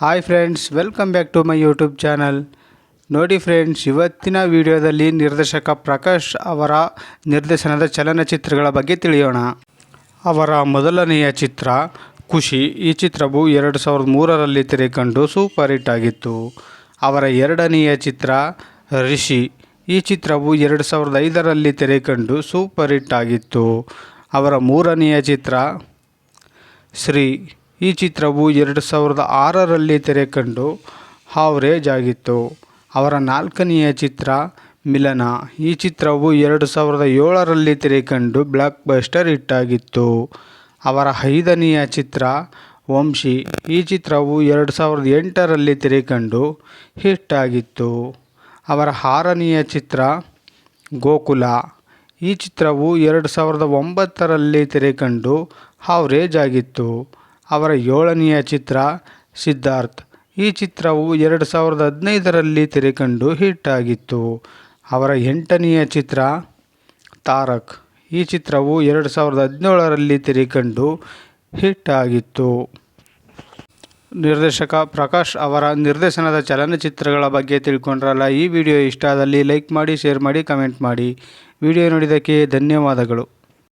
Hi friends welcome back to my YouTube channel ನೋಡಿ friends ಇವತ್ತಿನ ವಿಡಿಯೋದಲ್ಲಿ ನಿರ್ದೇಶಕ ಪ್ರಕಾಶ್ ಅವರ ನಿರ್ದೇಶನದ ಚಲನಚಿತ್ರಗಳ ಬಗ್ಗೆ ತಿಳಿಯೋಣ. ಅವರ ಮೊದಲನೆಯ ಚಿತ್ರ, ಖುಷಿ, ಈ ಚಿತ್ರವು ಎರಡು ಸಾವಿರದ ಮೂರರಲ್ಲಿ ತೆರೆಕಂಡು ಸೂಪರ್ ಹಿಟ್ ಆಗಿತ್ತು. ಅವರ ಎರಡನೆಯ ಚಿತ್ರ, ರಿಷಿ, ಈ ಚಿತ್ರವು ಎರಡು ಸಾವಿರದ ಐದರಲ್ಲಿ ತೆರೆಕಂಡು ಸೂಪರ್ ಹಿಟ್ ಆಗಿತ್ತು. ಅವರ ಮೂರನೆಯ ಚಿತ್ರ, ಶ್ರೀ ಈ ಚಿತ್ರವು ಎರಡು ಸಾವಿರದ ಆರರಲ್ಲಿ ತೆರೆಕಂಡು ಹಾವ್ರೇಜ್ ಆಗಿತ್ತು ಅವರ ನಾಲ್ಕನೆಯ ಚಿತ್ರ ಮಿಲನ. ಈ ಚಿತ್ರವು ಎರಡು ಸಾವಿರದ ಏಳರಲ್ಲಿ ತೆರೆಕಂಡು ಬ್ಲಾಕ್ ಬಸ್ಟರ್ ಹಿಟ್ ಆಗಿತ್ತು ಅವರ ಐದನೆಯ ಚಿತ್ರ ವಂಶಿ. ಈ ಚಿತ್ರವು ಎರಡು ಸಾವಿರದ ಎಂಟರಲ್ಲಿ ತೆರೆಕಂಡು ಹಿಟ್ ಆಗಿತ್ತು ಅವರ ಆರನೆಯ ಚಿತ್ರ ಗೋಕುಲ. ಈ ಚಿತ್ರವು ಎರಡು ಸಾವಿರದ ಒಂಬತ್ತರಲ್ಲಿ ತೆರೆಕಂಡು ಹಾವ್ರೇಜ್ ಆಗಿತ್ತು ಅವರ ಏಳನೆಯ ಚಿತ್ರ ಸಿದ್ಧಾರ್ಥ್. ಈ ಚಿತ್ರವು ಎರಡು ಸಾವಿರದ ಹದಿನೈದರಲ್ಲಿ ತೆರೆಕಂಡು ಹಿಟ್ ಆಗಿತ್ತು. ಅವರ ಎಂಟನೆಯ ಚಿತ್ರ ತಾರಕ್. ಈ ಚಿತ್ರವು ಎರಡು ಸಾವಿರದ ಹದಿನೇಳರಲ್ಲಿ ತೆರೆಕಂಡು ಹಿಟ್ ಆಗಿತ್ತು. ನಿರ್ದೇಶಕ ಪ್ರಕಾಶ್ ಅವರ ನಿರ್ದೇಶನದ ಚಲನಚಿತ್ರಗಳ ಬಗ್ಗೆ ತಿಳ್ಕೊಂಡ್ರಲ್ಲ. ಈ ವಿಡಿಯೋ ಇಷ್ಟ ಆದಲ್ಲಿ ಲೈಕ್ ಮಾಡಿ, ಶೇರ್ ಮಾಡಿ, ಕಮೆಂಟ್ ಮಾಡಿ. ವಿಡಿಯೋ ನೋಡಿದ್ದಕ್ಕೆ ಧನ್ಯವಾದಗಳು.